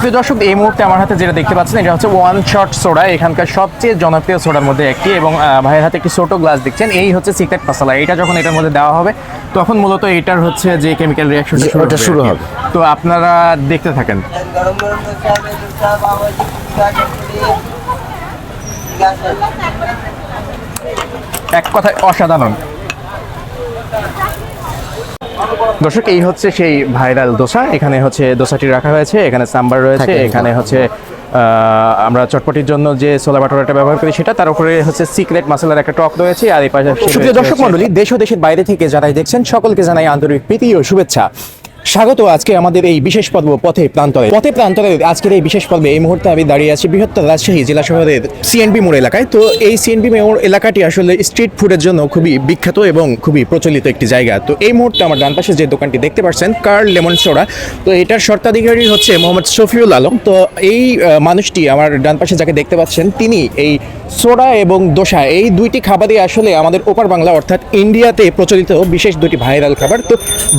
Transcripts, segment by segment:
সুপ্রিয় দর্শক এই মুহূর্তে আমার হাতে যেটা দেখতে পাচ্ছেন এটা হচ্ছে ওয়ান শট সোডা এখানকার সবচেয়ে জনপ্রিয় সোডার মধ্যে একটি এবং ভাইয়ের হাতে একটি ছোটো গ্লাস দেখছেন। এই হচ্ছে সিক্রেট মশলা এটা যখন এটার মধ্যে দেওয়া হবে তখন মূলত এটার হচ্ছে যে কেমিক্যাল রিয়াকশন শুরু হবে। তো আপনারা দেখতে থাকেন। এক কথায় অসাধারণ। দর্শক এই হচ্ছে সেই ভাইরাল দোসা। এখানে হচ্ছে দোসাটি রাখা হয়েছে এখানে সাম্বার রয়েছে এখানে হচ্ছে আহ, আমরা চটপটির জন্য যে সোলা বাটোরাটা ব্যবহার করি সেটা তার উপরে হচ্ছে সিক্রেট মশলার একটা টক রয়েছে আর এই পাশে দর্শক মন্ডলী দেশ ও দেশের বাইরে থেকে যারাই দেখছেন সকলকে জানাই আন্তরিক প্রীতি ও শুভেচ্ছা। স্বাগত, আজকে আমাদের এই বিশেষ পর্ব পথে প্রান্তরে। পথে প্রান্তরে আজকের এই বিশেষ পর্বে এই মুহূর্তে আমি দাঁড়িয়ে আছি বৃহত্তর রাজশাহী জেলা শহরের সিএনবি মোড় এলাকায়। তো এই সিএনবি মোড় এলাকাটি আসলে স্ট্রিট ফুডের জন্য খুবই বিখ্যাত এবং খুবই প্রচলিত একটি জায়গা। তো এই মুহূর্তে আমার ডান পাশে যে দোকানটি দেখতে পাচ্ছেন কার লেমন সোডা, তো এটার শর্তাধিকারী হচ্ছে মোহাম্মদ শফিউল আলম। তো এই মানুষটি আমার ডান পাশে যাকে দেখতে পাচ্ছেন, তিনি এই সোডা এবং দোসা এই দুইটি খাবারই আসলে আমাদের ওপার বাংলা অর্থাৎ ইন্ডিয়াতে প্রচলিত বিশেষ দুটি ভাইরাল খাবার। তো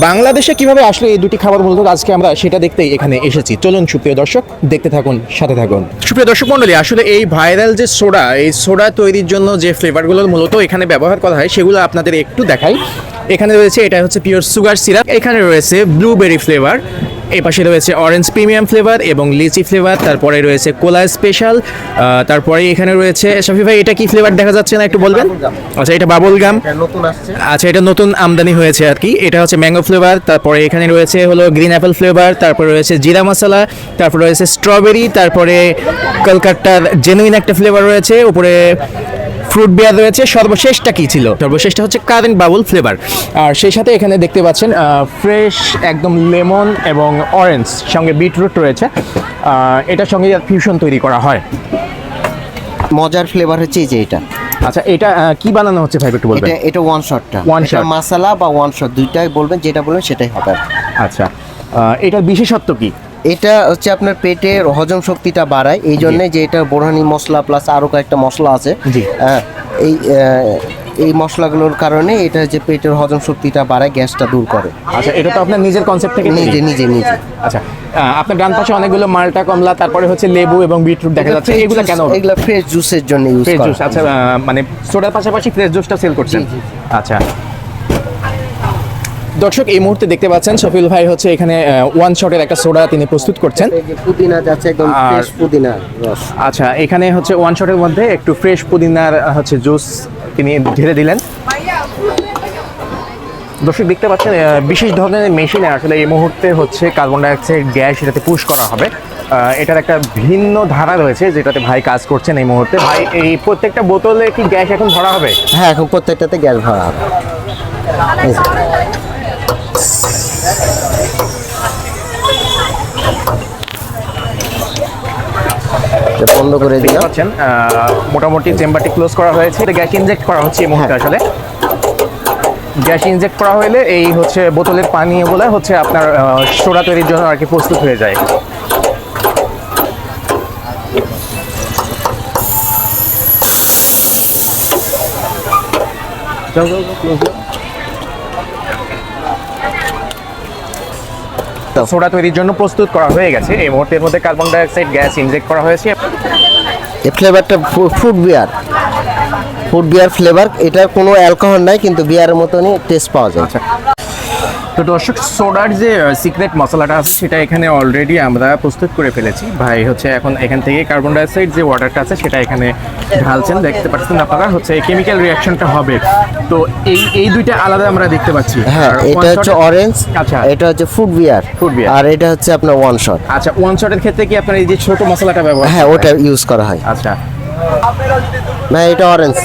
বাংলাদেশে কীভাবে আসলে এই দুটি খাবার মূলত আজকে আমরা সেটা দেখতেই এখানে এসেছি। চলুন সুপ্রিয় দর্শক, দেখতে থাকুন, সাথে থাকুন। সুপ্রিয় দর্শক মণ্ডলী, আসলে এই ভাইরাল যে সোডা, এই সোডা তৈরির জন্য যে ফ্লেভারগুলো মূলত এখানে ব্যবহার করা হয়, সেগুলো আপনাদের একটু দেখাই। এখানে রয়েছে, এটা হচ্ছে পিওর সুগার সিরাপ এখানে রয়েছে ব্লুবেরি ফ্লেভার এই পাশে রয়েছে অরেঞ্জ প্রিমিয়াম ফ্লেভার এবং লিচি ফ্লেভার তারপরে রয়েছে কোলা স্পেশাল তারপরে এখানে রয়েছে শফি ভাই এটা কি ফ্লেভার দেখা যাচ্ছে না একটু বলবেন? আচ্ছা এটা বাবল গাম নতুন আসছে। আচ্ছা এটা নতুন আমদানি হয়েছে আর কি। এটা হচ্ছে ম্যাঙ্গো ফ্লেভার তারপরে এখানে রয়েছে হলো গ্রিন অ্যাপেল ফ্লেভার তারপরে রয়েছে জিরা মশলা তারপরে রয়েছে স্ট্রবেরি তারপরে কলকাতার জেনুইন একটা ফ্লেভার রয়েছে উপরে ফ্রুট বিয়ার রয়েছে সর্বশেষটা কি ছিল? সর্বশেষটা হচ্ছে কারেন্ট বাবুল ফ্লেভার। আর সেই সাথে এখানে দেখতে পাচ্ছেন ফ্রেশ একদম লেমন এবং অরেঞ্জ সঙ্গে বিটরুট রয়েছে। এটার সঙ্গে ফিউশন তৈরি করা হয়। মজার ফ্লেভার হচ্ছে এই যে এটা। আচ্ছা এটা কি বানানো হচ্ছে ভাই একটু বলবেন? এটা এটা ওয়ান শটটা ওয়ান শট। মশলা বা ওয়ান শট দুইটাই বলবেন যেটা বলবেন সেটাই হবে। আচ্ছা এটার বিশেষত্ব কি? এটা হচ্ছে আপনার পেটের হজম শক্তিটা বাড়ায়। এই জন্য যে এটা বোরহানি মশলা প্লাস আরও কয়েকটা মশলা আছে। হ্যাঁ এই এই মশলাগুলোর কারণে এটা যে পেটের হজম শক্তিটা বাড়ায় গ্যাসটা দূর করে। আচ্ছা এটা তো আপনার নিজের কনসেপ্ট থেকে নিজে নিজে নিজে। আচ্ছা আপনার ডান পাশে অনেকগুলো মালটা কমলা তারপরে হচ্ছে লেবু এবং বিটরুট দেখা যাচ্ছে। এগুলো কেন? এগুলো ফ্রেশ জুসের জন্য ইউজ ফ্রেশ জুস আচ্ছা মানে সোডার পাশাপাশি ফ্রেশ জুসটা সেল করছেন। আচ্ছা দর্শক এই মুহূর্তে দেখতে পাচ্ছেন শফিল ভাই হচ্ছে এখানে ওয়ান শটের একটা সোডা তিনি প্রস্তুত করছেন। পুদিনা যাচ্ছে একদম ফ্রেশ পুদিনা রস। আচ্ছা এখানে হচ্ছে ওয়ান শটের মধ্যে একটু ফ্রেশ পুদিনার হচ্ছে জুস তিনি ঢেলে দিলেন। দর্শক দেখতে পাচ্ছেন বিশেষ ধরনের মেশিনে আসলে এই মুহূর্তে হচ্ছে কার্বন ডাইঅক্সাইড গ্যাস এটাতে পুশ করা হবে। এটার একটা ভিন্ন ধারা রয়েছে যেটাতে ভাই কাজ করছেন এই মুহূর্তে। ভাই এই প্রত্যেকটা বোতলে কি গ্যাস এখন ভরা হবে? হ্যাঁ এখন প্রত্যেকটাতে গ্যাস ভরা হবে এই যে। এটা বন্ধ করে দিলাম। পাচ্ছেন মোটামুটি চেম্বারটি ক্লোজ করা হয়েছে। এটা গ্যাস ইনজেক্ট করা হচ্ছে এই মুহূর্তে হ্যাঁ। আসলে। গ্যাস ইনজেক্ট করা হলে এই হচ্ছে বোতলের পানীয়গুলো হচ্ছে আপনার সোডা তৈরির জন্য আর কি প্রস্তুত হয়ে যায়। সোডা তৈরির জন্য প্রস্তুত করা হয়ে গেছে। এই মুহূর্তের মধ্যে কার্বন ডাইঅক্সাইড গ্যাস ইনজেক্ট করা হয়েছে। এই ফ্লেভারটা food beer food beer flavour এটার কোনো অ্যালকোহল নাই কিন্তু বিয়ারের মতনই টেস্ট পাওয়া যায়। তো দর্শক সোডার যে সিক্রেট মশলাটা আছে সেটা এখানে অলরেডি আমরা প্রস্তুত করে ফেলেছি। ভাই হচ্ছে এখন এখান থেকে কার্বন ডাইঅক্সাইড যে ওয়াটারটা আছে সেটা এখানে ঢালছেন। দেখতে পাচ্ছেন আপনারা হচ্ছে কেমিক্যাল রিয়াকশনটা হবে। তো এই এই দুইটা আলাদা আমরা দেখতে পাচ্ছি। হ্যাঁ এটা হচ্ছে অরেঞ্জ আচ্ছা এটা হচ্ছে ফুড বিয়ার ফুড beer। আর এটা হচ্ছে আপনার ওয়ান শট আচ্ছা ওয়ান শটের ক্ষেত্রে কি আপনার এই যে ছোট মশলাটা ব্যবহার হ্যাঁ ওটা ইউজ করা হয়। আচ্ছা। না এটা অরেঞ্জ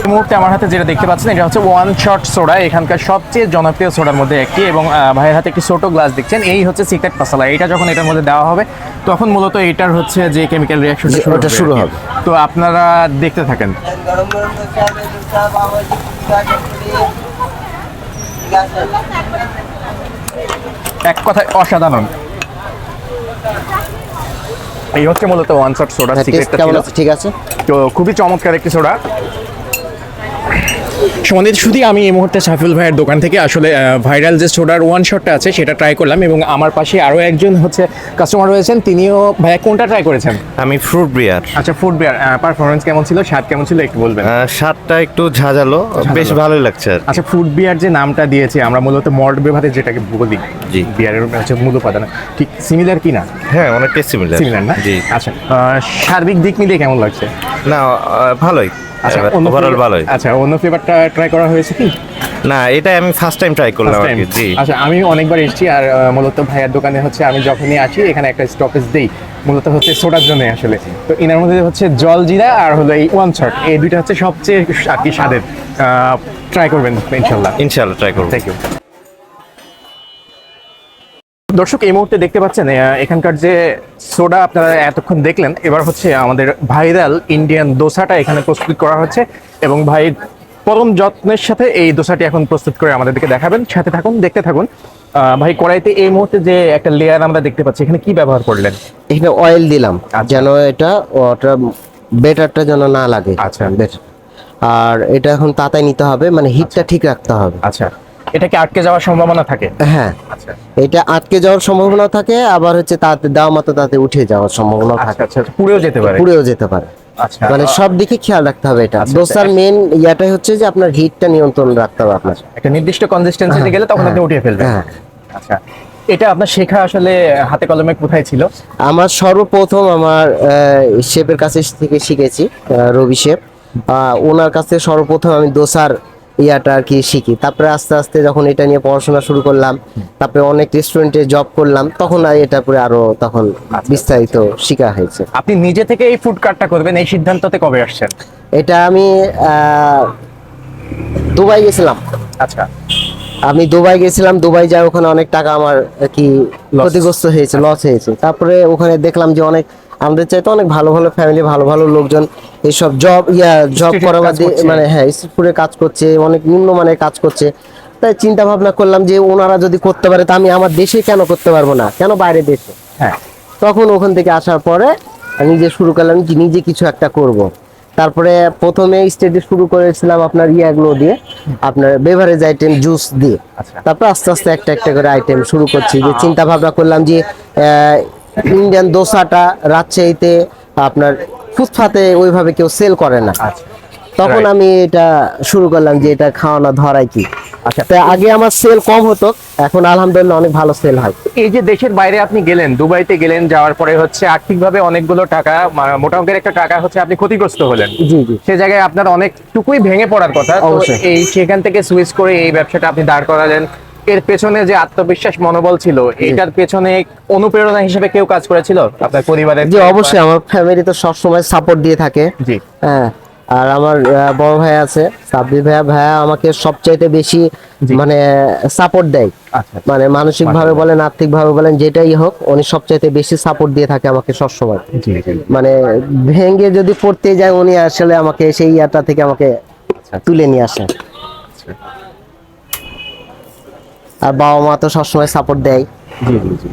এই মুহূর্তে আমার হাতে যেটা দেখতে পাচ্ছেন এটা হচ্ছে ওয়ান শট সোডা এখানকার সবচেয়ে জনপ্রিয় সোডার মধ্যে একটি এবং ভাইয়ের হাতে একটি ছোট গ্লাস দেখছেন। এই হচ্ছে সিক্রেট মশলা এটা যখন এটার মধ্যে দেওয়া হবে তখন মূলত এটার হচ্ছে যে কেমিক্যাল রিয়াকশন জি, শুরু হবে। তো আপনারা দেখতে থাকেন। এক কথায় অসাধারণ। এই হচ্ছে মূলত ওয়ান শট সোডা সিক্রেটটা ছিল। ঠিক আছে। তো খুবই চমৎকার একটি সোডা সমাধিত শুধু আমি এই মুহূর্তে সাফিউল ভাইয়ের দোকান থেকে আসলে ভাইরাল যে সোডার ওয়ান শটটা আছে সেটা ট্রাই করলাম এবং আমার পাশে আরও একজন হচ্ছে কাস্টমার রয়েছেন। তিনিও ভাইয়া কোনটা ট্রাই করেছেন? আমি ফ্রুট বিয়ার আচ্ছা ফুড বিয়ার পারফরমেন্স কেমন ছিল? স্বাদ কেমন ছিল একটু বলবেন? স্বাদটা একটু ঝাঁঝালো বেশ ভালোই লাগছে আচ্ছা ফুড বিয়ার যে নামটা দিয়েছি আমরা মূলত মল্ট বিভাগে যেটাকে বলি জি। বিয়ারের হচ্ছে মূল উপাদান। ঠিক সিমিলার কি না? হ্যাঁ অনেকটাই সিমিলার সিমিলার না? জি। আচ্ছা সার্বিক দিক মিলিয়ে কেমন লাগছে? না ভালোই। আচ্ছা ওভারঅল ভালোই। আচ্ছা অন্য ফ্লেভারটা ট্রাই করা হয়েছে কি? না এটাই আমি ফার্স্ট টাইম ট্রাই করলাম আর কি জি। আচ্ছা আমি অনেকবার এসেছি আর মূলত ভাইয়ার দোকানে হচ্ছে আমি যখনই আসি এখানে একটা স্টপেজ দেই। মূলত হচ্ছে সোডার জন্য আসলে। তো এনার মধ্যে হচ্ছে জল জিরা আর হলো এই ওয়ান শট এই দুইটা হচ্ছে সবচেয়ে আর কি স্বাদের। ট্রাই করবেন ইনশাল্লাহ। ইনশাল্লাহ ট্রাই করব। থ্যাংক ইউ দর্শক এই মুহূর্তে দেখতে পাচ্ছেন এখানকার যে সোডা আপনারা এতক্ষণ দেখলেন এবার হচ্ছে আমাদের ভাইরাল ইন্ডিয়ান দোসাটা এখানে প্রস্তুত করা হচ্ছে এবং ভাই পরম যত্নের সাথে এই দোসাটি এখন প্রস্তুত করে আমাদেরকে দেখাবেন। সাথে থাকুন দেখতে থাকুন। ভাই কড়াইতে এই মুহূর্তে যে একটা লেয়ার আমরা দেখতে পাচ্ছি এখানে কি ব্যবহার করলেন? এখানে অয়েল দিলাম আচ্ছা। যেন এটা ওটা বেটারটা যেন না লাগে। আচ্ছা। আর এটা এখন তাতায় নিতে হবে মানে হিটটা ঠিক রাখতে হবে। আচ্ছা। এটা কি আটকে যাওয়ার সম্ভাবনা থাকে? হ্যাঁ। আচ্ছা। এটা আটকে যাওয়ার সম্ভাবনা থাকে আবার হচ্ছে তাতে দেওয়া মতো তাতে উঠে যাওয়ার সম্ভাবনা আচ্ছা থাকে। আচ্ছা পুড়েও যেতে পারে। পুড়েও যেতে পারে। আচ্ছা। মানে সব দিকে খেয়াল রাখতে হবে এটা। দোসার মেন ইয়াটাই হচ্ছে যে আপনার হিটটা নিয়ন্ত্রণ রাখতে হবে আপনার। একটা নির্দিষ্ট কনসিস্টেন্সিতে গেলে তখন আপনি উঠিয়ে ফেলবেন। হ্যাঁ। আচ্ছা এটা আপনার শেখা আসলে হাতে কলমে কোথায় ছিল? আমার সর্বপ্রথম আমার শেফের কাছে থেকে শিখেছি রবি শেফ। ওনার কাছে সর্বপ্রথম আমি দোসার ইয়াটা আর কি শিখি। তারপরে আস্তে আস্তে যখন এটা নিয়ে পড়াশোনা শুরু করলাম তারপরে অনেক রেস্টুরেন্টে জব করলাম তখন আর এটা পরে আরও তখন বিস্তারিত শিখা হয়েছে। আপনি নিজে থেকে এই ফুড কার্টটা করবেন এই সিদ্ধান্ততে কবে আসছেন? এটা আমি আহ, দুবাই গেছিলাম। আচ্ছা। আমি দুবাই গেছিলাম দুবাই যাই ওখানে অনেক টাকা আমার কি. ক্ষতিগ্রস্ত হয়েছে লস হয়েছে। তারপরে ওখানে দেখলাম যে অনেক আমাদের চাইতে অনেক ভালো ভালো ফ্যামিলি ভালো ভালো লোকজন এইসব জব ইয়া জব করা। মানে হ্যাঁ স্ট্রিট কাজ করছে অনেক নিম্নমানের কাজ করছে তাই চিন্তা ভাবনা করলাম যে ওনারা যদি করতে পারে তা আমি আমার দেশে কেন করতে পারব না কেন বাইরে দেশে হ্যাঁ তখন ওখান থেকে আসার পরে আমি নিজে শুরু করলাম যে নিজে কিছু একটা করব। তারপরে প্রথমে স্টেজে শুরু করেছিলাম আপনার ইয়াগুলো দিয়ে আপনার বেভারেজ আইটেম জুস দিয়ে আচ্ছা। তারপর আস্তে আস্তে একটা একটা করে আইটেম শুরু করছি যে চিন্তা ভাবনা করলাম যে ইন্ডিয়ান দোসাটা রাজশাহীতে আপনার ফুটপাতে ওইভাবে কেউ সেল করে না। আচ্ছা। তখন আমি এটা শুরু করলাম যে এটা খাওয়ানো ধরাই কি। আচ্ছা। তো আগে আমার সেল কম হতো এখন আলহামদুলিল্লাহ অনেক ভালো সেল হয়। এই যে দেশের বাইরে আপনি গেলেন দুবাইতে গেলেন যাওয়ার পরে হচ্ছে আর্থিকভাবে অনেকগুলো টাকা মা- মোটা অঙ্কের একটা টাকা হচ্ছে আপনি ক্ষতিগ্রস্ত হলেন। জি জি। সে জায়গায় আপনার অনেকটুকুই ভেঙে পড়ার কথা। এই সেখান থেকে সুইচ করে এই ব্যবসাটা আপনি দাঁড় করালেন। এর পেছনে যে আত্মবিশ্বাস মনোবল ছিল এটার পেছনে অনুপ্রেরণা হিসেবে কেউ কাজ করেছিল? আপনার পরিবারের জি অবশ্যই আমার ফ্যামিলি তো সবসময় সাপোর্ট দিয়ে থাকে। জি। হ্যাঁ আর আমার বড় ভাই আছে সাব্বির ভাইয়া ভাইয়া আমাকে সবচাইতে বেশি মানে সাপোর্ট দেয়। আচ্ছা। মানে মানসিক ভাবে বলেন আর্থিক ভাবে বলেন যেটাই হোক উনি সবচাইতে বেশি সাপোর্ট দিয়ে থাকে আমাকে সবসময়। মানে ভেঙে যদি পড়তে যায় উনি আসলে আমাকে সেই ইয়াটা থেকে আমাকে আচ্ছা। তুলে নিয়ে আসে আর বাবা মা তো সবসময় সাপোর্ট দেয়। জি জি জি।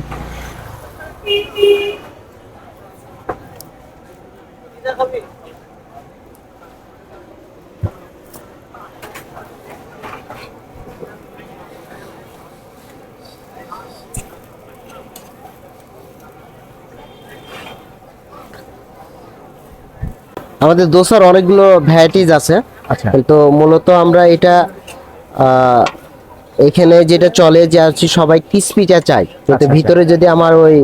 আমাদের দোসার অনেকগুলো ভ্যারাইটিস আছে। আচ্ছা। কিন্তু মূলত আমরা এটা আহ, এখানে যেটা চলে যে কি সবাই ক্রিস্পিটা চাই যাতে আচ্ছা। ভিতরে যদি আমার ওই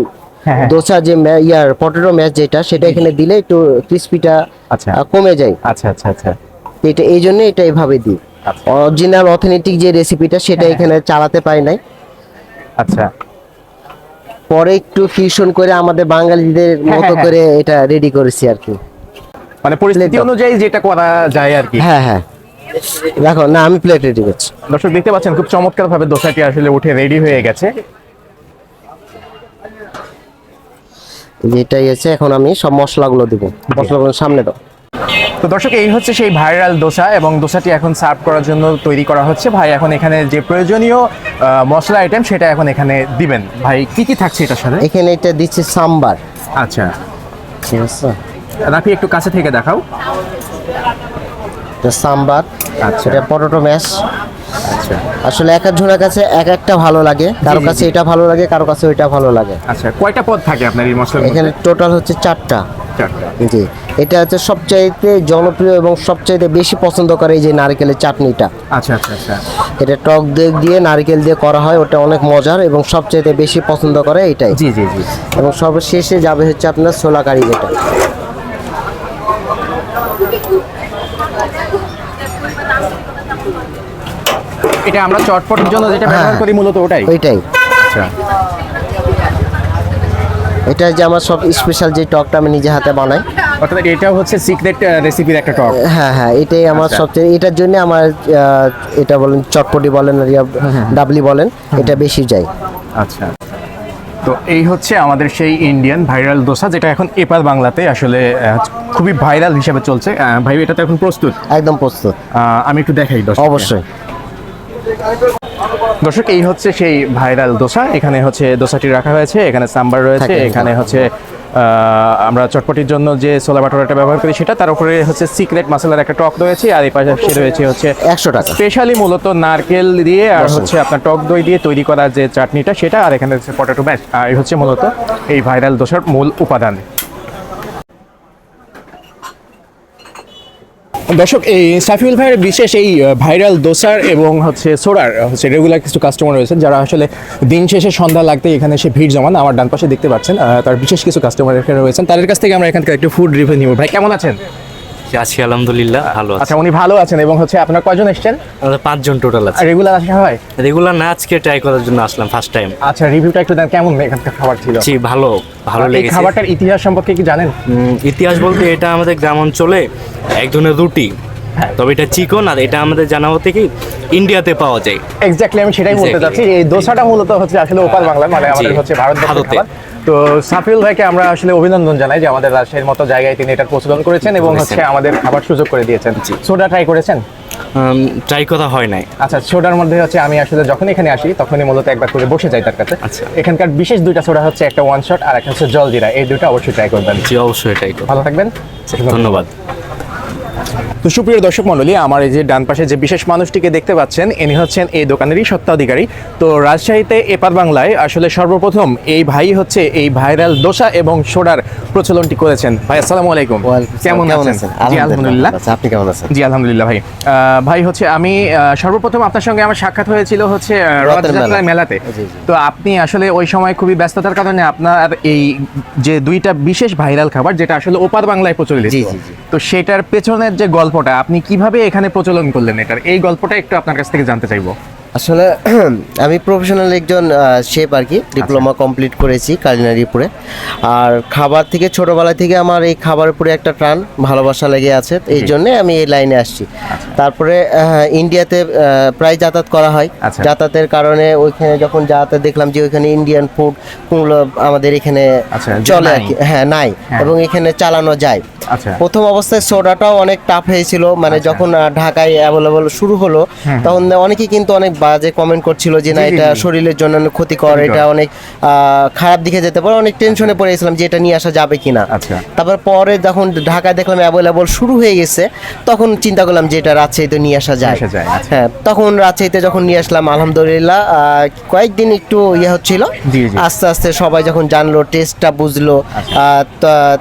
হ্যাঁ, হ্যাঁ। দোসা যে ইয়ার পটেটো ম্যাচ যেটা সেটা এখানে দিলে একটু ক্রিস্পিটা আচ্ছা। কমে যায়। আচ্ছা আচ্ছা আচ্ছা। এটা এই জন্য এটা এইভাবে দিই। আচ্ছা। অরিজিনাল অথেন্টিক যে রেসিপিটা সেটা এখানে চালাতে পারি নাই। আচ্ছা। পরে একটু ফিউশন করে আমাদের বাঙালিদের হ্যাঁ, মতো হ্যাঁ। করে এটা রেডি করেছি আর কি। মানে পরিস্থিতি অনুযায়ী যেটা করা যায় আর কি। হ্যাঁ হ্যাঁ। দেখো না আমি প্লেট রেডি করছি। দর্শক দেখতে পাচ্ছেন খুব চমৎকার ভাবে দোসাটি আসলে উঠে রেডি হয়ে গেছে। যেটাই আছে এখন আমি সব মশলাগুলো দিব। মশলাগুলো সামনে দাও। তো দর্শক এই হচ্ছে সেই ভাইরাল দোসা এবং দোসাটি এখন সার্ভ করার জন্য তৈরি করা হচ্ছে। ভাই এখন এখানে যে প্রয়োজনীয় মশলা আইটেম সেটা এখন এখানে দিবেন। ভাই কি কি থাকছে এটার সাথে? এখানে এটা দিচ্ছি সাম্বার। আচ্ছা। ঠিক আছে? রাফি একটু কাছে থেকে দেখাও। সাম্বার আচ্ছা। এটা পটেটো ম্যাশ। আচ্ছা। আসলে এক এক একজনের কাছে এক একটা ভালো লাগে কারও কাছে এটা ভালো লাগে কারও কাছে ওইটা ভালো লাগে। আচ্ছা কয়টা পদ থাকে আপনার এই মশলার এখানে টোটাল হচ্ছে চারটা। জি এটা হচ্ছে সবচাইতে জনপ্রিয় এবং সবচাইতে বেশি পছন্দ করে এই যে নারকেলের চাটনিটা। আচ্ছা আচ্ছা আচ্ছা। এটা টক দিয়ে দিয়ে নারকেল দিয়ে করা হয় ওটা অনেক মজার এবং সবচাইতে বেশি পছন্দ করে এটাই জি জি জি। এবং সর্বশেষে যাবে হচ্ছে আপনার ছোলা কারি যেটা। এটা আমরা চটপটের জন্য যেটা ব্যবহার হ্যাঁ। করি মূলত ওটাই। ওইটাই। আচ্ছা। এটা যে আমার সব স্পেশাল যে টকটা আমি নিজে হাতে বানাই। অর্থাৎ এটাও হচ্ছে সিক্রেট রেসিপির একটা টক। হ্যাঁ হ্যাঁ এটাই আমার আচ্ছা। সবচেয়ে এটার জন্য আমার এটা বলেন চটপটি বলেন আর ইয়া ডাবলি বলেন এটা বেশি যায় আচ্ছা। তো এই হচ্ছে আমাদের সেই ইন্ডিয়ান ভাইরাল দোসা যেটা এখন এপার বাংলাতে আসলে খুবই ভাইরাল হিসাবে চলছে। ভাই এটা তো এখন প্রস্তুত? একদম প্রস্তুত। আমি একটু দেখাই দর্শক অবশ্যই। দর্শক এই হচ্ছে সেই ভাইরাল দোসা। এখানে হচ্ছে দোসাটি রাখা হয়েছে এখানে সাম্বার রয়েছে এখানে হচ্ছে আমরা চটপটির জন্য যে সোলা বাটোরাটা ব্যবহার করি সেটা তার উপরে হচ্ছে সিক্রেট মশলার একটা টক রয়েছে আর এই পাশে রয়েছে হচ্ছে একশো টাকা। স্পেশালি মূলত নারকেল দিয়ে আর হচ্ছে আপনার টক দই দিয়ে তৈরি করা যে চাটনিটা সেটা আর এখানে হচ্ছে পটেটো ম্যাশ আর হচ্ছে মূলত এই ভাইরাল দোসার মূল উপাদান। দর্শক, এই সাফিউল ভাইয়ের বিশেষ এই ভাইরাল দোসার এবং হচ্ছে সোরার হচ্ছে রেগুলার কিছু কাস্টমার রয়েছেন যারা আসলে দিন শেষে সন্ধ্যা লাগতে এখানে এসে ভিড় জমান। আমার ডান পাশে দেখতে পাচ্ছেন তার বিশেষ কিছু কাস্টমার এখানে রয়েছেন। তাদের কাছ থেকে আমরা এখানকার একটু ফুড রিভিউ নিব। ভাই, কেমন আছেন? আছি আলহামদুলিল্লাহ ভালো আচ্ছা উনি ভালো আছেন এবং হচ্ছে আপনার কয়জন এসছেন? আমাদের পাঁচজন টোটাল আছে। রেগুলার আসা হয়? রেগুলার না আজকে ট্রাই করার জন্য আসলাম ফার্স্ট টাইম আচ্ছা রিভিউটা একটু দেন কেমন এখানকার খাবার ছিল? জি ভালো ভালো লেগেছে। খাবারটার ইতিহাস সম্পর্কে কি জানেন? ইতিহাস বলতে এটা আমাদের গ্রাম অঞ্চলে এক ধরনের রুটি। হ্যাঁ। তবে এটা চিকন আর এটা আমাদের জানা হতে কি ইন্ডিয়াতে পাওয়া যায়। এক্স্যাক্টলি আমি সেটাই বলতে চাচ্ছি। এই দোসাটা মূলত হচ্ছে আসলে ওপার বাংলা মানে আমাদের হচ্ছে ভারত। ভারতে। তো সাফিউল ভাইকে আমরা আসলে অভিনন্দন জানাই যে আমাদের রাজশাহীর মতো জায়গায় তিনি এটা প্রচলন করেছেন এবং হচ্ছে আমাদের খাবার সুযোগ করে দিয়েছেন। সোডা ট্রাই করেছেন? ট্রাই করা হয় নাই। আচ্ছা সোডার মধ্যে হচ্ছে আমি আসলে যখন এখানে আসি তখনই মূলত একবার করে বসে যাই তার কাছে। আচ্ছা। এখানকার বিশেষ দুইটা সোডা হচ্ছে একটা ওয়ান শট আর একটা হচ্ছে জল জিরা এই দুটো অবশ্যই ট্রাই করবেন। জি অবশ্যই ট্রাই করবেন ভালো থাকবেন। ধন্যবাদ। তো সুপ্রিয় দর্শক মণ্ডলী আমার এই যে ডান পাশে যে বিশেষ মানুষটিকে দেখতে পাচ্ছেন ইনি হচ্ছেন এই দোকানেরই সত্ত্বাধিকারী তো রাজশাহীতে এপার বাংলায় আসলে সর্বপ্রথম এই ভাই হচ্ছে এই ভাইরাল দোসা এবং সোডার প্রচলনটি করেছেন। ভাই আসসালামু আলাইকুম। কেমন আছেন? জি আলহামদুলিল্লাহ আপনি কেমন আছেন? জি আলহামদুলিল্লাহ ভাই। ভাই হচ্ছে আমি সর্বপ্রথম আপনার সঙ্গে আমার সাক্ষাৎ হয়েছিল হচ্ছে মেলাতে। তো আপনি আসলে ওই সময় খুবই ব্যস্ততার কারণে আপনার এই যে দুইটা বিশেষ ভাইরাল খাবার যেটা আসলে ওপার বাংলায় প্রচলিত। তো সেটার পেছনের যে গল্পটা আপনি কীভাবে এখানে প্রচলন করলেন এটার? এই গল্পটা একটু আপনার কাছ থেকে জানতে চাইব। আসলে আমি প্রফেশনাল একজন শেফ আর কি ডিপ্লোমা কমপ্লিট করেছি কালিনারিপুরে। আর খাবার থেকে ছোটবেলা থেকে আমার এই খাবারের উপরে একটা টান ভালোবাসা লেগে আছে এই জন্যে আমি এই লাইনে আসছি। তারপরে ইন্ডিয়াতে প্রায় যাতায়াত করা হয়। আচ্ছা। যাতায়াতের কারণে ওইখানে যখন যাতায়াত দেখলাম যে ওইখানে ইন্ডিয়ান ফুড কোনগুলো আমাদের এখানে আচ্ছা, চলে আর কি। হ্যাঁ নাই। হ্যাঁ। এবং এখানে চালানো যায়। আচ্ছা। প্রথম অবস্থায় সোডাটাও অনেক টাফ হয়েছিল মানে যখন ঢাকায় অ্যাভেলেবল শুরু হলো তখন অনেকেই কিন্তু অনেক বাজে কমেন্ট করছিল যে না এটা শরীরের জন্য ক্ষতিকর। এটা অনেক খারাপ দিকে যেতে পারে অনেক টেনশনে পড়ে গেছিলাম যে এটা নিয়ে আসা যাবে কিনা আচ্ছা। তারপর পরে যখন ঢাকায় দেখলাম অ্যাভেলেবল শুরু হয়ে গেছে তখন চিন্তা করলাম যে এটা রাজশাহীতে নিয়ে আসা যায় আচ্ছা। হ্যাঁ তখন রাজশাহীতে যখন নিয়ে আসলাম আলহামদুলিল্লাহ আহ, কয়েকদিন একটু ইয়ে হচ্ছিল। আস্তে আস্তে সবাই যখন জানলো টেস্টটা বুঝলো আচ্ছা। আহ,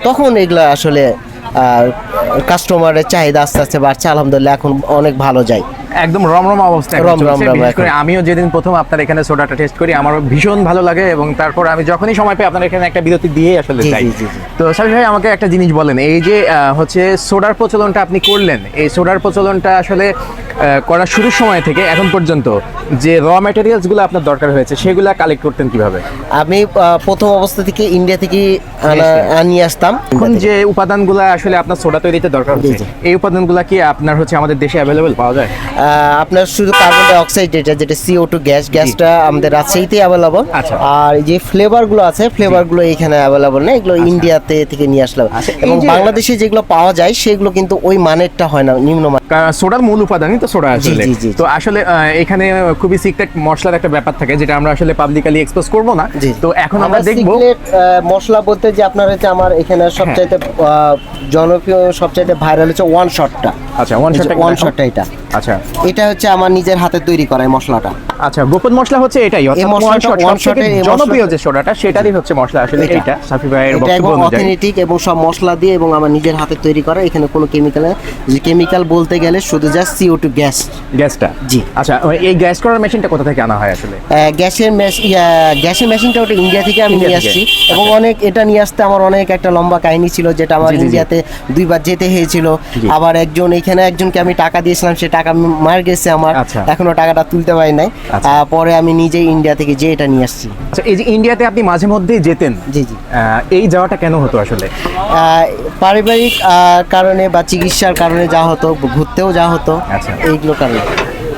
তখন এগুলা আসলে কাস্টমারের চাহিদা আস্তে আস্তে বাড়ছে আলহামদুলিল্লাহ এখন অনেক ভালো যায় একদম রমরম অবস্থা। করে আমিও যেদিন প্রথম আপনার এখানে সোডাটা টেস্ট করি আমারও ভীষণ ভালো লাগে এবং তারপর আমি যখনই সময় পাই আপনার এখানে একটা বিরতি দিয়ে আসলে যাই। তো সাবি ভাই আমাকে একটা জিনিস বলেন এই যে হচ্ছে সোডার প্রচলনটা আপনি করলেন এই সোডার প্রচলনটা আসলে করার শুরুর সময় থেকে এখন পর্যন্ত যে র ম্যাটেরিয়ালসগুলো আপনার দরকার হয়েছে সেগুলো কালেক্ট করতেন কীভাবে? আমি প্রথম অবস্থা থেকে ইন্ডিয়া থেকে আনিয়ে আসতাম এখন যে উপাদানগুলো আসলে আপনার সোডা তৈরিতে দরকার হচ্ছে এই উপাদানগুলো কি আপনার হচ্ছে আমাদের দেশে অ্যাভেলেবেল পাওয়া যায়? আপনার শুধু কার্বন ডাই অক্সাইড এটা যেটা সিও টু গ্যাস গ্যাসটা আমাদের রাজশাহীতে অ্যাভেলেবল আচ্ছা। আর এই যে ফ্লেভারগুলো আছে ফ্লেভারগুলো এখানে অ্যাভেলেবল না এগুলো ইন্ডিয়াতে থেকে নিয়ে আসলাম। আচ্ছা, এবং বাংলাদেশে যেগুলো পাওয়া যায় সেগুলো কিন্তু ওই মানেরটা হয় না নিম্ন নিম্নমান সোডার মূল উপাদানই তো সোডা আসলে। তো আসলে এখানে খুবই সিক্রেট মশলার একটা ব্যাপার থাকে যেটা আমরা আসলে পাবলিকালি এক্সপোজ করব না। তো এখন আমরা দেখব মশলা বলতে যে আপনার হচ্ছে আমার এখানে সবচাইতে জনপ্রিয় সবচাইতে ভাইরাল হচ্ছে ওয়ান শটটা আচ্ছা ওয়ান শট ওয়ান শটটা এটা। আচ্ছা। এটা হচ্ছে আমার নিজের হাতে তৈরি করা এই মশলাটা। আচ্ছা গোপন মশলা হচ্ছে এটাই অর্থাৎ মশলাটা এর এই জনপ্রিয় যে সোডাটা সেটারই হচ্ছে মশলা আসলে এটা। সাফি ভাইয়ের বক্তব্য এবং অনুযায়ী। অথেন্টিক এবং সব মশলা দিয়ে এবং আমার নিজের হাতে তৈরি করা এখানে কোনো কেমিক্যাল যে কেমিক্যাল বলতে গেলে শুধু জাস্ট সিও টু গ্যাস গ্যাসটা? জি। আচ্ছা এই গ্যাস করার মেশিনটা কোথা থেকে আনা হয় আসলে? গ্যাসের গ্যাসের মেশিনটা ওটা ইন্ডিয়া থেকে আমি নিয়ে আসছি। এবং অনেক এটা নিয়ে আসতে আমার অনেক একটা লম্বা কাহিনী ছিল যেটা আমার। ইন্ডিয়াতে দুইবার যেতে হয়েছিল। আবার একজন এখানে একজনকে আমি টাকা দিয়েছিলাম সে টাকা মার গেছে আমার। আচ্ছা। এখনও টাকাটা তুলতে পারি নাই। আচ্ছা। পরে আমি নিজে ইন্ডিয়া থেকে যে এটা নিয়ে আসছি। আচ্ছা এই যে ইন্ডিয়াতে আপনি মাঝে মধ্যেই যেতেন জি জি। এই যাওয়াটা কেন হতো আসলে? আহ, পারিবারিক কারণে বা চিকিৎসার কারণে যা হতো ঘুরতেও যা হতো। এইগুলো কারণে।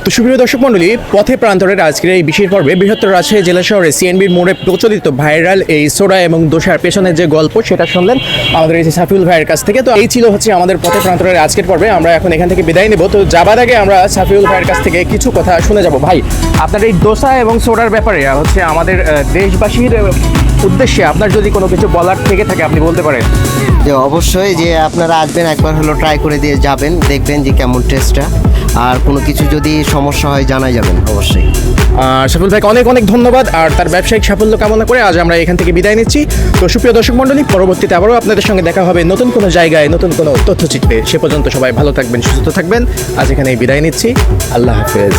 তো সুপ্রিয় দর্শক মণ্ডলী, পথে প্রান্তরের আজকের এই বিশেষ পর্বে বৃহত্তর রাজশাহী জেলা শহরে সিএনবির মোড়ে প্রচলিত ভাইরাল এই সোডা এবং দোষার পেছনের যে গল্প, সেটা শুনলেন আমাদের এই সাফিউল ভাইয়ের কাছ থেকে। তো এই ছিল হচ্ছে আমাদের পথে প্রান্তরের আজকের পর্বে। আমরা এখন এখান থেকে বিদায় নেব। তো যাবার আগে আমরা সাফিউল ভাইয়ের কাছ থেকে কিছু কথা শুনে যাব। ভাই, আপনার এই দোসা এবং সোডার ব্যাপারে হচ্ছে আমাদের দেশবাসীর উদ্দেশ্যে আপনার যদি কোনো কিছু বলার থেকে থাকে, আপনি বলতে পারেন। যে অবশ্যই যে আপনারা আসবেন, একবার হলো ট্রাই করে দিয়ে যাবেন, দেখবেন যে কেমন টেস্টটা আর কোনো কিছু যদি সমস্যা হয়, জানাই যাবেন, অবশ্যই। আর সাফিউল ভাইকে অনেক অনেক ধন্যবাদ, আর তার ব্যবসায়িক সাফল্য কামনা করে আজ আমরা এখান থেকে বিদায় নিচ্ছি। তো সুপ্রিয় দর্শক মণ্ডলী, পরবর্তীতে আবারও আপনাদের সঙ্গে দেখা হবে নতুন কোনো জায়গায়, নতুন কোনো তথ্যচিত্রে। সে পর্যন্ত সবাই ভালো থাকবেন, সুস্থ থাকবেন। আজ এখানে বিদায় নিচ্ছি। আল্লাহ হাফেজ।